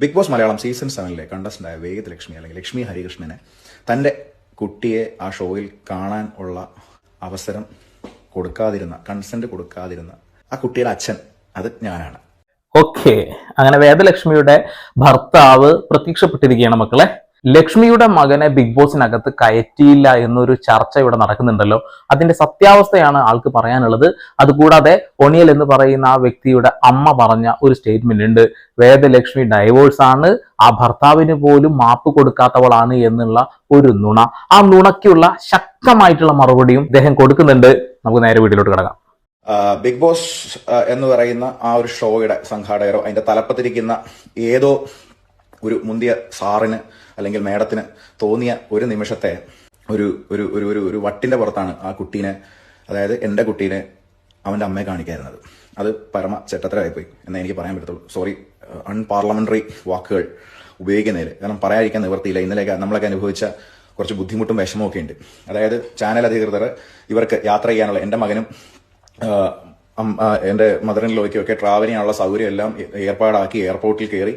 Big Boss Malayalam season സെവനിലെ കണ്ടസ്റ്റന്റായ ലക്ഷ്മി അല്ലെങ്കിൽ ലക്ഷ്മി ഹരികൃഷ്ണനെ തന്റെ കുട്ടിയെ ആ ഷോയിൽ കാണാൻ ഉള്ള അവസരം കൊടുക്കാതിരുന്ന കൺസെന്റ് കൊടുക്കാതിരുന്ന ആ കുട്ടിയുടെ അച്ഛൻ അത് ഞാനാണ്. ഓക്കെ അങ്ങനെ വേദലക്ഷ്മിയുടെ ഭർത്താവ് പ്രത്യക്ഷപ്പെട്ടിരിക്കുകയാണ് മക്കളെ. ലക്ഷ്മിയുടെ മകനെ ബിഗ് ബോസിനകത്ത് കയറ്റിയില്ല എന്നൊരു ചർച്ച ഇവിടെ നടക്കുന്നുണ്ടല്ലോ. അതിന്റെ സത്യാവസ്ഥയാണ് ആൾക്ക് പറയാനുള്ളത്. അതുകൂടാതെ ഒണിയൽ എന്ന് പറയുന്ന ആ വ്യക്തിയുടെ അമ്മ പറഞ്ഞ ഒരു സ്റ്റേറ്റ്മെന്റ് ഉണ്ട്. വേദലക്ഷ്മി ഡൈവോഴ്സ് ആണ്. ആ ഭർത്താവിന് പോലും മാപ്പ് കൊടുക്കാത്തവളാണ് എന്നുള്ള ഒരു നുണ. ആ നുണയ്ക്കുള്ള ശക്തമായിട്ടുള്ള മറുപടിയും അദ്ദേഹം കൊടുക്കുന്നുണ്ട്. നമുക്ക് നേരെ വീട്ടിലോട്ട് കിടക്കാം. ബിഗ് ബോസ് എന്ന് പറയുന്ന ആ ഒരു ഷോയുടെ സംഘാടകരോ അതിന്റെ തലപ്പത്തിരിക്കുന്ന ഏതോ ഒരു മുന്തിയ സാറിന് അല്ലെങ്കിൽ മേഡത്തിന് തോന്നിയ ഒരു നിമിഷത്തെ ഒരു ഒരു ഒരു ഒരു ഒരു വട്ടിന്റെ പുറത്താണ് ആ കുട്ടീനെ അതായത് എന്റെ കുട്ടീനെ അവന്റെ അമ്മയെ കാണിക്കായിരുന്നത്. അത് പരമ ചെറ്റത്തരായിപ്പോയി എന്നേ എനിക്ക് പറയാൻ പറ്റത്തുള്ളൂ. സോറി അൺപാർലമെന്ററി വാക്കുകൾ ഉപയോഗിക്കുന്നതിൽ. കാരണം പറയാതിരിക്കാൻ നിവർത്തിയില്ല ഇന്നലെയൊക്കെ നമ്മളൊക്കെ അനുഭവിച്ച കുറച്ച് ബുദ്ധിമുട്ടും വിഷമവും ഒക്കെ ഉണ്ട്. അതായത് ചാനൽ അധികൃതർ ഇവർക്ക് യാത്ര ചെയ്യാനുള്ള എന്റെ മകനും എന്റെ മദറിൻ ലോയ്ക്കും ഒക്കെ ട്രാവൽ സൗകര്യം എല്ലാം ഏർപ്പാടാക്കി എയർപോർട്ടിൽ കയറി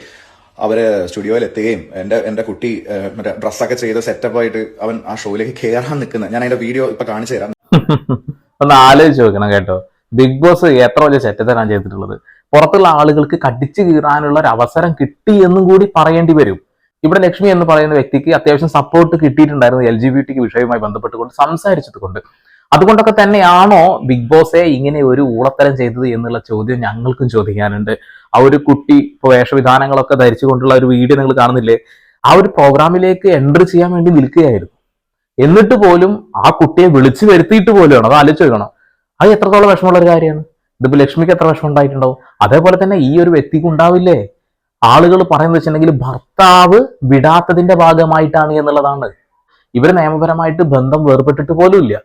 അവർ സ്റ്റുഡിയോയിൽ എത്തുകയും എന്റെ എന്റെ കുട്ടി മറ്റേ ഡ്രസ്സൊക്കെ ചെയ്ത് സെറ്റപ്പ് ആയിട്ട് അവൻ ആ ഷോയിലേക്ക് കയറാൻ നിൽക്കുന്ന. ഞാൻ അതിന്റെ വീഡിയോ ഇപ്പൊ കാണിച്ചു തരാം. ഒന്ന് ആലോചിച്ച് നോക്കണം കേട്ടോ. ബിഗ് ബോസ് എത്ര വലിയ ചെറ്റത്തരാണ് ചെയ്തിട്ടുള്ളത്? പുറത്തുള്ള ആളുകൾക്ക് കടിച്ചു കീറാനുള്ള ഒരു അവസരം കിട്ടി എന്നും കൂടി പറയേണ്ടി വരും. ഇവിടെ ലക്ഷ്മി എന്ന് പറയുന്ന വ്യക്തിക്ക് അത്യാവശ്യം സപ്പോർട്ട് കിട്ടിയിട്ടുണ്ടായിരുന്നു എൽ ജി ബി ടിക്ക് വിഷയവുമായി ബന്ധപ്പെട്ടുകൊണ്ട് സംസാരിച്ചത് കൊണ്ട് അതുകൊണ്ടൊക്കെ തന്നെയാണോ ബിഗ് ബോസെ ഇങ്ങനെ ഒരു ഊളത്തരം ചെയ്തത് എന്നുള്ള ചോദ്യം ഞങ്ങൾക്കും ചോദിക്കാനുണ്ട്. ആ ഒരു കുട്ടി ഇപ്പൊ വേഷവിധാനങ്ങളൊക്കെ ധരിച്ചുകൊണ്ടുള്ള ഒരു വീഡിയോ നിങ്ങൾ കാണുന്നില്ലേ? ആ ഒരു പ്രോഗ്രാമിലേക്ക് എൻട്രി ചെയ്യാൻ വേണ്ടി നിൽക്കുകയായിരുന്നു. എന്നിട്ട് പോലും ആ കുട്ടിയെ വിളിച്ചു വരുത്തിയിട്ട് പോലുമാണ്. അത് ആലോചിച്ച് നോക്കണം. അത് എത്രത്തോളം വിഷമമുള്ള ഒരു കാര്യമാണ്. ഇതിപ്പോ ലക്ഷ്മിക്ക് എത്ര വിഷമം ഉണ്ടായിട്ടുണ്ടാവും? അതേപോലെ തന്നെ ഈ ഒരു വ്യക്തിക്ക് ഉണ്ടാവില്ലേ? ആളുകൾ പറയുന്നത് വെച്ചിട്ടുണ്ടെങ്കിൽ ഭർത്താവ് വിടാത്തതിന്റെ ഭാഗമായിട്ടാണ് എന്നുള്ളതാണ്. ഇവർ നിയമപരമായിട്ട് ബന്ധം വേർപെട്ടിട്ട് പോലും ഇല്ല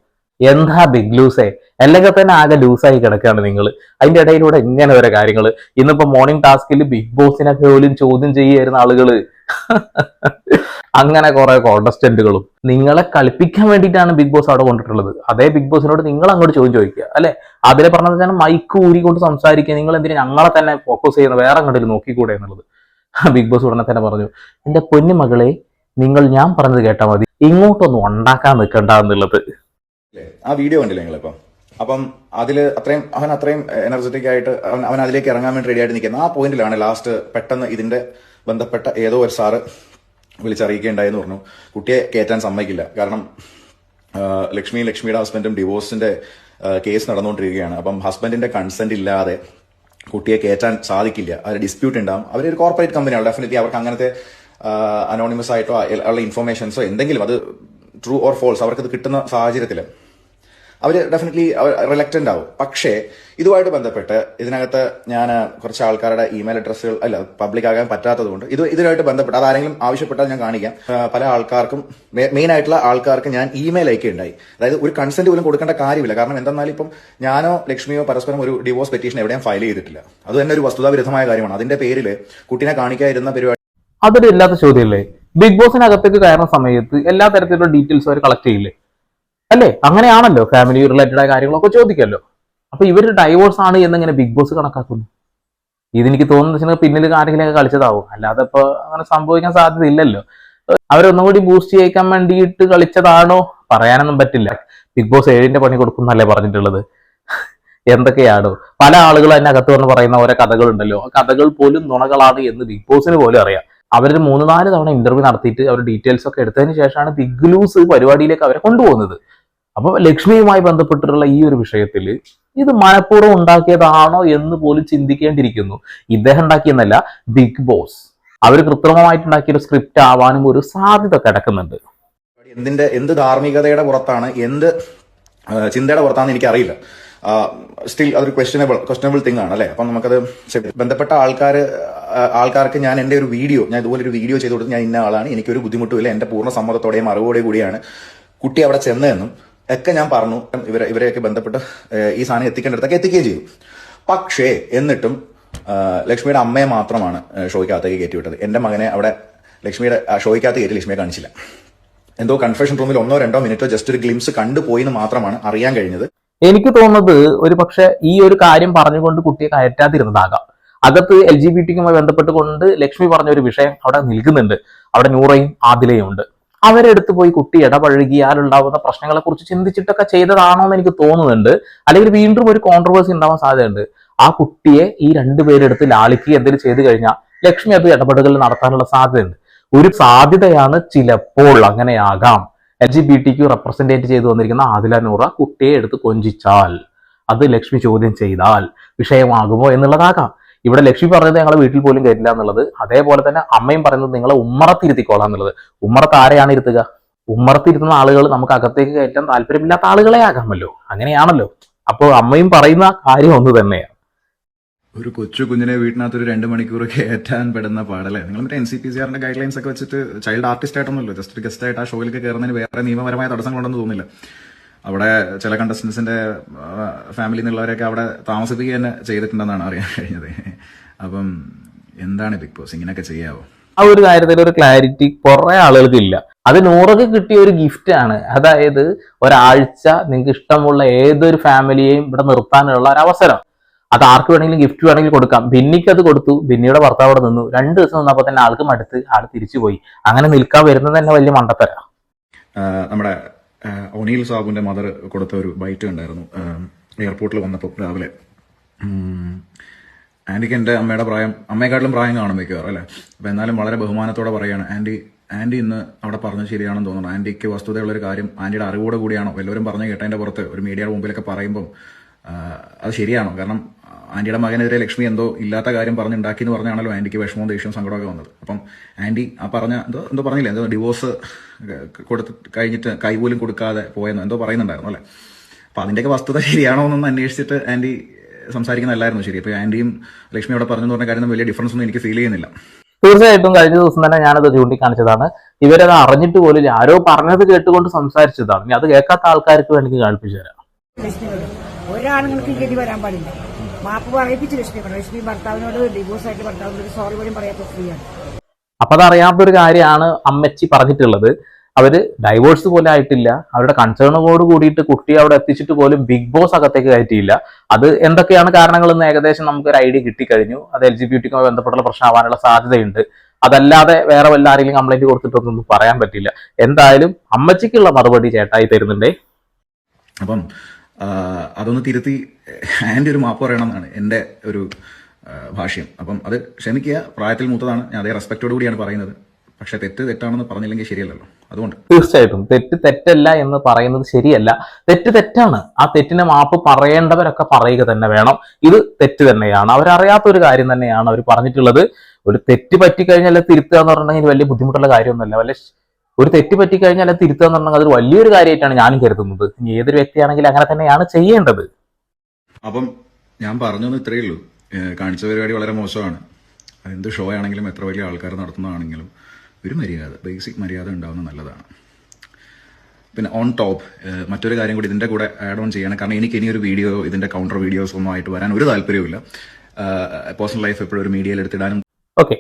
എന്താ ബിഗ് ലൂസേ അല്ലെങ്കിൽ തന്നെ ആകെ ലൂസായി കിടക്കുകയാണ് നിങ്ങൾ അതിന്റെ ഇടയിലൂടെ ഇങ്ങനെ ഓരോ കാര്യങ്ങൾ ഇന്നിപ്പോ മോർണിംഗ് ടാസ്കിൽ ബിഗ് ബോസിനെ പോലും ചോദ്യം ചെയ്യുന്ന ആളുകൾ. അങ്ങനെ കുറെ കോണ്ടസ്റ്റന്റുകളും നിങ്ങളെ കളിപ്പിക്കാൻ വേണ്ടിയിട്ടാണ് ബിഗ് ബോസ് അവിടെ കൊണ്ടിട്ടുള്ളത്. അതേ ബിഗ് ബോസിനോട് നിങ്ങൾ അങ്ങോട്ട് ചോദ്യം ചോദിക്കുക അല്ലെ? അതിലെ പറഞ്ഞത് തന്നെ മൈക്ക് ഊരിക്കൊണ്ട് സംസാരിക്കുക നിങ്ങൾ എന്തിനാ ഞങ്ങളെ തന്നെ ഫോക്കസ് ചെയ്യുന്ന വേറെ അങ്ങോട്ട് നോക്കിക്കൂടെ എന്നുള്ളത്. ബിഗ് ബോസ് ഉടനെ തന്നെ പറഞ്ഞു എന്റെ പൊന്നു മകളെ നിങ്ങൾ ഞാൻ പറഞ്ഞത് കേട്ടാൽ മതി. ഇങ്ങോട്ടൊന്നും ഉണ്ടാക്കാൻ നിൽക്കണ്ട എന്നുള്ളത്. ആ വീഡിയോ കണ്ടില്ലേ നിങ്ങളിപ്പം അപ്പം അതിൽ അത്രയും അവൻ അത്രയും എനർജറ്റിക് ആയിട്ട് അവൻ അവൻ അതിലേക്ക് ഇറങ്ങാൻ വേണ്ടി റെഡി ആയിട്ട് നിൽക്കുന്നത് ആ പോയിന്റിലാണ് ലാസ്റ്റ് പെട്ടെന്ന് ഇതിന്റെ ബന്ധപ്പെട്ട ഏതോ ഒരു സാറ് വിളിച്ചറിയിക്കുകയുണ്ടായെന്ന് പറഞ്ഞു. കുട്ടിയെ കയറ്റാൻ സമ്മതിക്കില്ല. കാരണം ലക്ഷ്മി ലക്ഷ്മിയുടെ ഹസ്ബൻഡും ഡിവോഴ്സിന്റെ കേസ് നടന്നുകൊണ്ടിരിക്കുകയാണ്. അപ്പം ഹസ്ബൻഡിന്റെ കൺസെന്റ് ഇല്ലാതെ കുട്ടിയെ കയറ്റാൻ സാധിക്കില്ല. അത് ഡിസ്പ്യൂട്ട് ഉണ്ടാവും. ഒരു കോർപ്പറേറ്റ് കമ്പനിയാണ് ഡെഫിനറ്റ്ലി അവർക്ക് അങ്ങനത്തെ അനോണിമസ് ആയിട്ടോ ഉള്ള ഇൻഫർമേഷൻസോ എന്തെങ്കിലും അത് ട്രൂ ഓർ ഫോൾസ് അവർക്ക് ഇത് കിട്ടുന്ന സാഹചര്യത്തിൽ അവർ ഡെഫിനറ്റ്ലി റിലക്റ്റന്റ് ആവും. പക്ഷേ ഇതുമായിട്ട് ബന്ധപ്പെട്ട് ഇതിനകത്ത് ഞാൻ കുറച്ച് ആൾക്കാരുടെ ഇമെയിൽ അഡ്രസ്സുകൾ അല്ല പബ്ലിക് ആകാൻ പറ്റാത്തതുകൊണ്ട് ഇത് ഇതിനായിട്ട് ബന്ധപ്പെട്ട് അതാരെങ്കിലും ആവശ്യപ്പെട്ടാൽ ഞാൻ കാണിക്കാം. പല ആൾക്കാർക്കും മെയിൻ ആയിട്ടുള്ള ആൾക്കാർക്ക് ഞാൻ ഇമെയിൽ അയക്കുകയുണ്ടായി. അതായത് ഒരു കൺസെന്റ് പോലും കൊടുക്കേണ്ട കാര്യമില്ല. കാരണം എന്തെന്നാൽ ഇപ്പം ഞാനോ ലക്ഷ്മിയോ പരസ്പരം ഒരു ഡിവോഴ്സ് പെറ്റീഷൻ എവിടെയും ഫയൽ ചെയ്തിട്ടില്ല. അത് തന്നെ ഒരു വസ്തുതാവിരുദ്ധമായ കാര്യമാണ്. അതിന്റെ പേരിൽ കുട്ടീനെ കാണിക്കാതിരുന്ന പരിപാടി അതൊരു ഇല്ലാത്ത ചോദ്യമല്ലേ ബിഗ് ബോസിനകത്തേക്ക് കയറുന്ന സമയത്ത് എല്ലാ തരത്തിലുള്ള ഡീറ്റെയിൽസ് അവർ കളക്ട് ചെയ്യില്ലേ? അല്ലേ? അങ്ങനെയാണല്ലോ ഫാമിലി റിലേറ്റഡ് ആയ കാര്യങ്ങളൊക്കെ ചോദിക്കല്ലോ. അപ്പൊ ഇവർ ഡൈവോഴ്സ് ആണ് എന്നിങ്ങനെ ബിഗ് ബോസ് കണക്കാക്കുന്നു. ഇതെനിക്ക് തോന്നുന്നത് പിന്നിൽ ആരെങ്കിലൊക്കെ കളിച്ചതാവും. അല്ലാതെ ഇപ്പൊ അങ്ങനെ സംഭവിക്കാൻ സാധ്യത ഇല്ലല്ലോ. അവരൊന്നും കൂടി ബൂസ്റ്റ് ചെയ്യിക്കാൻ വേണ്ടിയിട്ട് കളിച്ചതാണോ? പറയാനൊന്നും പറ്റില്ല. ബിഗ് ബോസ് ഏഴിന്റെ പണി കൊടുക്കുന്നല്ലേ പറഞ്ഞിട്ടുള്ളത്. എന്തൊക്കെയാണ്? പല ആളുകൾ അതിന്റെ അകത്ത് വന്ന് പറയുന്ന ഓരോ കഥകളുണ്ടല്ലോ. ആ കഥകൾ പോലും നുണകളാണ് എന്ന് ബിഗ് ബോസിന് പോലും അറിയാം. അവരൊരു മൂന്ന് നാല് തവണ ഇന്റർവ്യൂ നടത്തിയിട്ട് അവർ ഡീറ്റെയിൽസ് ഒക്കെ എടുത്തതിന് ശേഷമാണ് ബിഗ് ലൂസ് പരിപാടിയിലേക്ക് അവരെ കൊണ്ടുപോകുന്നത്. അപ്പൊ ലക്ഷ്മിയുമായി ബന്ധപ്പെട്ടിട്ടുള്ള ഈ ഒരു വിഷയത്തിൽ ഇത് മനഃപൂർവം ഉണ്ടാക്കിയതാണോ എന്ന് പോലും ചിന്തിക്കേണ്ടിയിരിക്കുന്നു. ഇദ്ദേഹം ഉണ്ടാക്കിയെന്നല്ല ബിഗ് ബോസ്. അവർ കൃത്രിമമായിട്ടുണ്ടാക്കിയ ഒരു സ്ക്രിപ്റ്റ് ആവാനും ഒരു സാധ്യത കിടക്കുന്നുണ്ട്. എന്തിന്റെ എന്ത് ധാർമ്മികതയുടെ പുറത്താണ് എന്ത് ചിന്തയുടെ പുറത്താണെന്ന് എനിക്കറിയില്ല. സ്റ്റിൽ അതൊരു ക്വസ്റ്റനബിൾ ക്വസ്റ്റനബിൾ തിങ് ആണ് അല്ലെ? അപ്പം നമുക്കത് ബന്ധപ്പെട്ട ആൾക്കാർ ആൾക്കാർക്ക് ഞാൻ എന്റെ ഒരു വീഡിയോ ഞാൻ ഇതുപോലെ ഒരു വീഡിയോ ചെയ്ത് കൊടുത്ത് ഞാൻ ഇന്ന ആളാണ് എനിക്കൊരു ബുദ്ധിമുട്ടുമില്ല എന്റെ പൂർണ സമ്മതത്തോടെയും അറിവോടെ കൂടിയാണ് കുട്ടി അവിടെ ചെന്നതെന്നും ഒക്കെ ഞാൻ പറഞ്ഞു. ഇവരെ ഇവരെയൊക്കെ ബന്ധപ്പെട്ട് ഈ സാധനം എത്തിക്കേണ്ടടുത്തൊക്കെ എത്തിക്കുകയും ചെയ്തു. പക്ഷേ എന്നിട്ടും ലക്ഷ്മിയുടെ അമ്മയെ മാത്രമാണ് ഷോയ്ക്കകത്തേക്ക് കയറ്റിവിട്ടത്. എന്റെ മകനെ അവിടെ ലക്ഷ്മിയുടെ ഷോയ്ക്കകത്ത് കയറ്റി ലക്ഷ്മിയെ കാണിച്ചില്ല. എന്തോ കൺഫെഷൻ റൂമിൽ ഒന്നോ രണ്ടോ മിനിറ്റോ ജസ്റ്റ് ഒരു ഗ്ലിംസ് കണ്ടുപോയി എന്ന് മാത്രമാണ് അറിയാൻ കഴിഞ്ഞത്. എനിക്ക് തോന്നുന്നത് ഒരു പക്ഷെ ഈ ഒരു കാര്യം പറഞ്ഞുകൊണ്ട് കുട്ടിയെ കയറ്റാതിരുന്നതാകാം. അകത്ത് എൽ ജി ബി ടിക്കുമായി ബന്ധപ്പെട്ടുകൊണ്ട് ലക്ഷ്മി പറഞ്ഞ ഒരു വിഷയം അവിടെ നിൽക്കുന്നുണ്ട്. അവിടെ നൂറയും ആദിലയും ഉണ്ട്. അവരെടുത്ത് പോയി കുട്ടി പ്രശ്നങ്ങളെ കുറിച്ച് ചിന്തിച്ചിട്ടൊക്കെ ചെയ്തതാണോ എന്ന് എനിക്ക് തോന്നുന്നുണ്ട്. അല്ലെങ്കിൽ വീണ്ടും ഒരു കോൺട്രവേഴ്സി ഉണ്ടാവാൻ സാധ്യതയുണ്ട്. ആ കുട്ടിയെ ഈ രണ്ടുപേരെടുത്ത് ലാളിക്ക് എന്തെങ്കിലും ചെയ്തു കഴിഞ്ഞാൽ ലക്ഷ്മി അത് ഇടപെടലുകൾ നടത്താനുള്ള സാധ്യതയുണ്ട്. ഒരു സാധ്യതയാണ് ചിലപ്പോൾ അങ്ങനെയാകാം. എൽ ജി ബി ടിക്ക് റെപ്രസെന്റേറ്റ് ചെയ്തു വന്നിരിക്കുന്ന ആദില നൂറ കുട്ടിയെ എടുത്ത് കൊഞ്ചിച്ചാൽ അത് ലക്ഷ്മി ചോദ്യം ചെയ്താൽ വിഷയമാകുമോ എന്നുള്ളതാകാം. ഇവിടെ ലക്ഷ്മി പറഞ്ഞത് ഞങ്ങളെ വീട്ടിൽ പോലും കയറ്റില്ല എന്നുള്ളത്. അതേപോലെ തന്നെ അമ്മയും പറയുന്നത് നിങ്ങളെ ഉമ്മറത്തിരുത്തിക്കോളാം എന്നുള്ളത്. ഉമ്മറത്ത് ആരെയാണ് ഇരുത്തുക? ഉമ്മറത്തിരുത്തുന്ന ആളുകൾ നമുക്ക് അകത്തേക്ക് കയറ്റാൻ താല്പര്യമില്ലാത്ത ആളുകളെ ആകാമല്ലോ. അങ്ങനെയാണല്ലോ. അപ്പോൾ അമ്മയും പറയുന്ന കാര്യം ഒന്ന് തന്നെയാണ്. ഒരു കൊച്ചു കുഞ്ഞിനെ വീട്ടിനകത്ത് ഒരു രണ്ട് മണിക്കൂർ കയറ്റാൻ പെടുന്ന പാടല്ലേ? നിങ്ങൾ മറ്റേ എൻ സി പി സി ആറിന്റെ ഗൈഡ് ലൈൻസ് ഒക്കെ വെച്ചിട്ട് ചൈൽഡ് ആർട്ടിസ്റ്റ് ആയിട്ടൊന്നുമല്ലോ. ജസ്റ്റ് ഒരു ഗസ്റ്റ് ആയിട്ട് ആ ഷോയിലേക്ക് കയറുന്നതിന് വേറെ നിയമപരമായ തടസ്സങ്ങളുണ്ടെന്ന് തോന്നുന്നില്ല. അവിടെ ചില കണ്ടസ്റ്റൻസിന്റെ ഫാമിലി എന്നുള്ളവരെയൊക്കെ അവിടെ താമസിപ്പിക്കുക തന്നെ ചെയ്തിട്ടുണ്ടെന്നാണ് അറിയാൻ കഴിഞ്ഞത്. അപ്പം എന്താണ് ബിഗ് ബോസ്? ഇങ്ങനെയൊക്കെ ചെയ്യാവോ? ആ ഒരു കാര്യത്തിൽ ഒരു ക്ലാരിറ്റി കുറെ ആളുകൾക്ക് ഇല്ല. അത് നൂറൊക്കെ കിട്ടിയ ഒരു ഗിഫ്റ്റ് ആണ്. അതായത് ഒരാഴ്ച നിങ്ങൾക്ക് ഇഷ്ടമുള്ള ഏതൊരു ഫാമിലിയെയും ഇവിടെ നിർത്താനുള്ള ഒരു അവസരം. അത് ആർക്ക് വേണമെങ്കിലും ഗിഫ്റ്റ് വേണമെങ്കിൽ കൊടുക്കാം. ബിന്നിക്ക് അത് കൊടുത്തു. ബിന്നിയുടെ ഭർത്താവ് അവിടെ നിന്നു. രണ്ട് ദിവസം നിന്നപ്പോൾ തന്നെ ആൾക്ക് മടുത്ത് ആൾ തിരിച്ചു പോയി അങ്ങനെ നിൽക്കാൻ വരുന്നത് തന്നെ വലിയ മണ്ടത്തര. നമ്മുടെ ഒനീൽ സാബുന്റെ മദർ കൊടുത്ത ഒരു ബൈറ്റ് ഉണ്ടായിരുന്നു എയർപോർട്ടിൽ വന്നപ്പോൾ രാവിലെ. ആന്റിക്ക് എന്റെ അമ്മയുടെ പ്രായം അമ്മയെക്കാട്ടിലും പ്രായം കാണും മിക്കവാറും അല്ലേ? അപ്പം എന്നാലും വളരെ ബഹുമാനത്തോടെ പറയുകയാണ് ആന്റി ആന്റി ഇന്ന് അവിടെ പറഞ്ഞത് ശരിയാണെന്ന് തോന്നുന്നു. ആന്റിക്ക് വസ്തുതയുള്ള ഒരു കാര്യം ആന്റിയുടെ അറിവോടെ കൂടിയാണോ എല്ലാവരും പറഞ്ഞു കേട്ടതിന്റെ പുറത്ത് ഒരു മീഡിയയുടെ മുമ്പിലൊക്കെ പറയുമ്പം അത് ശരിയാണോ? കാരണം ആന്റിയുടെ മകനെതിരെ ലക്ഷ്മി എന്തോ ഇല്ലാത്ത കാര്യം പറഞ്ഞുണ്ടാക്കി എന്ന് പറഞ്ഞാണല്ലോ ആന്റിക്ക് വിഷമവും ദേഷ്യവും സങ്കടമൊക്കെ വന്നത്. അപ്പം ആന്റി ആ പറഞ്ഞ എന്തോ എന്തോ പറഞ്ഞില്ലേ? എന്തോ ഡിവോഴ്സ് കൊടുത്ത് കഴിഞ്ഞിട്ട് കൈപോലും കൊടുക്കാതെ പോയെന്ന് എന്തോ പറയുന്നുണ്ടായിരുന്നു അല്ലേ? അപ്പൊ അതിന്റെയൊക്കെ വസ്തുത ശരിയാണോ എന്നൊന്ന് അന്വേഷിച്ചിട്ട് ആന്റി സംസാരിക്കുന്നതല്ലായിരുന്നു ശരി. അപ്പൊ ആന്റിയും ലക്ഷ്മി അവിടെ പറഞ്ഞു പറഞ്ഞ കാര്യം വലിയ ഡിഫറൻസ് ഒന്നും എനിക്ക് ഫീൽ ചെയ്യുന്നില്ല. തീർച്ചയായിട്ടും കഴിഞ്ഞ ദിവസം തന്നെ ഞാനത് ചൂണ്ടിക്കാണിച്ചതാണ്. ഇവരത് അറിഞ്ഞിട്ട് പോലും ആരോ പറഞ്ഞത് കേട്ടുകൊണ്ട് സംസാരിച്ചതാണ്. ഇനി അത് കേൾക്കാത്ത ആൾക്കാർക്ക് വേണമെങ്കിൽ കാണിപ്പിച്ചു തരാം. ഒരാളുകൾക്ക് ഒരാണുങ്ങൾക്ക് ഗതി വരാൻ പാടില്ല. മാപ്പ് പറയിപ്പിച്ചു ലക്ഷ്മി ലക്ഷ്മി ഭർത്താവിനോട് ഡിവോഴ്സ് ആയിട്ട് ഭർത്താവിനോട് സോറി പോലും പറയാത്ത സ്ത്രീയാണ് അപ്പൊ അതറിയാത്തൊരു കാര്യമാണ് അമ്മച്ചി പറഞ്ഞിട്ടുള്ളത്. അവർ ഡൈവോഴ്സ് പോലെ ആയിട്ടില്ല. അവരുടെ കൺസേണോട് കൂടിയിട്ട് കുട്ടി അവിടെ എത്തിച്ചിട്ട് പോലും ബിഗ് ബോസ് അകത്തേക്ക് കയറ്റിയില്ല. അത് എന്തൊക്കെയാണ് കാരണങ്ങൾ എന്ന് ഏകദേശം നമുക്ക് ഒരു ഐഡിയ കിട്ടിക്കഴിഞ്ഞു. അത് എൽ ജി ബി ടിക്കുമായി ബന്ധപ്പെട്ടുള്ള പ്രശ്നമാവാനുള്ള സാധ്യതയുണ്ട്. അതല്ലാതെ വേറെ വല്ല ആരെങ്കിലും കംപ്ലൈന്റ് കൊടുത്തിട്ടൊന്നും പറയാൻ പറ്റില്ല. എന്തായാലും അമ്മച്ചിക്കുള്ള മറുപടി ചേട്ടായി തരുന്നുണ്ടേ. അപ്പം അതൊന്ന് തിരുത്തി ആൻഡ് ഒരു മാപ്പ് പറയണമെന്നാണ് എന്റെ ഒരു ഭാഷ്യം. അപ്പം അത് ക്ഷമിക്കുക പ്രായത്തിൽ മൂത്തതാണ്. ഞാൻ അതേ റെസ്പെക്റ്റോട് കൂടിയാണ് പറയുന്നത്. പക്ഷെ തെറ്റ് തെറ്റാണെന്ന് പറഞ്ഞില്ലെങ്കിൽ ശരിയല്ലല്ലോ. അതുകൊണ്ട്. തീർച്ചയായിട്ടും. തെറ്റ് തെറ്റല്ല എന്ന് പറയുന്നത് ശരിയല്ല. തെറ്റ് തെറ്റാണ്. ആ തെറ്റിനെ മാപ്പ് പറയേണ്ടവരൊക്കെ പറയുക തന്നെ വേണം. ഇത് തെറ്റ് തന്നെയാണ്. അവരറിയാത്ത ഒരു കാര്യം തന്നെയാണ് അവർ പറഞ്ഞിട്ടുള്ളത്. ഒരു തെറ്റ് പറ്റിക്കഴിഞ്ഞാൽ തിരുത്തുക എന്ന് പറഞ്ഞിട്ടുണ്ടെങ്കിൽ വലിയ ബുദ്ധിമുട്ടുള്ള കാര്യമൊന്നുമല്ല. വല്ല ഒരു തെറ്റ് പറ്റിക്കഴിഞ്ഞാൽ അത് തിരുത്തുക എന്ന് പറഞ്ഞാൽ അതൊരു വലിയൊരു കാര്യമായിട്ടാണ് ഞാനും കരുതുന്നത്. ഇനി ഏതൊരു വ്യക്തിയാണെങ്കിലും അങ്ങനെ തന്നെയാണ് ചെയ്യേണ്ടത്. അപ്പം ഞാൻ പറഞ്ഞൊന്നും ഇത്രയേ ഉള്ളൂ. കാണിച്ച പരിപാടി വളരെ മോശമാണ്. എന്ത് ഷോ ആണെങ്കിലും എത്ര വലിയ ആൾക്കാർ നടത്തുന്നതാണെങ്കിലും ഒരു മര്യാദ ബേസിക് മര്യാദ ഉണ്ടാവുന്നത് നല്ലതാണ്. പിന്നെ ഓൺ ടോപ്പ് മറ്റൊരു കാര്യം കൂടി ഇതിന്റെ കൂടെ ആഡ് ഓൺ ചെയ്യണം. കാരണം എനിക്ക് ഇനി ഒരു വീഡിയോ ഇതിന്റെ കൗണ്ടർ വീഡിയോസ് ഒന്നും ആയിട്ട് വരാൻ ഒരു താല്പര്യവുമില്ല. പേഴ്സണൽ ലൈഫ് എപ്പോഴും ഒരു മീഡിയയിൽ എടുത്തിടാനും ഓക്കെ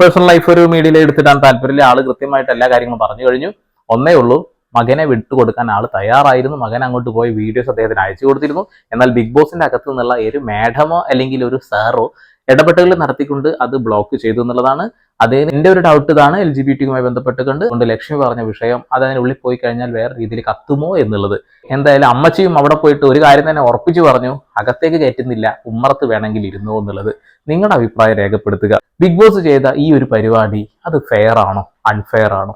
പേഴ്സണൽ ലൈഫ് ഒരു മീഡിയയിൽ എടുത്തിട്ടാണ് താല്പര്യമില്ല ആൾ കൃത്യമായിട്ട് എല്ലാ കാര്യങ്ങളും പറഞ്ഞു കഴിഞ്ഞു. ഒന്നേ ഉള്ളൂ മകനെ വിട്ടുകൊടുക്കാൻ ആൾ തയ്യാറായിരുന്നു. മകൻ അങ്ങോട്ട് പോയി വീഡിയോസ് അദ്ദേഹത്തിന് അയച്ചു കൊടുത്തിരുന്നു. എന്നാൽ ബിഗ് ബോസിന്റെ അകത്തു നിന്നുള്ള ഒരു മാഡമോ അല്ലെങ്കിൽ ഒരു സാറോ ഇടപെട്ടുകൾ നടത്തിക്കൊണ്ട് അത് ബ്ലോക്ക് ചെയ്തു എന്നുള്ളതാണ്. അതേ എന്റെ ഒരു ഡൗട്ട് ഇതാണ്. എൽ ജി ബി ടിയുമായി ബന്ധപ്പെട്ടുകൊണ്ട് കൊണ്ട് ലക്ഷ്മി പറഞ്ഞ വിഷയം അത് അതിനുള്ളിൽ പോയി കഴിഞ്ഞാൽ വേറെ രീതിയിൽ കത്തുമോ എന്നുള്ളത്. എന്തായാലും അമ്മച്ചിയും അവിടെ പോയിട്ട് ഒരു കാര്യം തന്നെ ഉറപ്പിച്ചു പറഞ്ഞു അകത്തേക്ക് കയറ്റുന്നില്ല ഉമ്മറത്ത് വേണമെങ്കിൽ ഇരുന്നോ എന്നുള്ളത്. നിങ്ങളുടെ അഭിപ്രായം രേഖപ്പെടുത്തുക. ബിഗ് ബോസ് ചെയ്ത ഈ ഒരു പരിപാടി അത് ഫെയർ ആണോ? അൺഫെയർ ആണോ?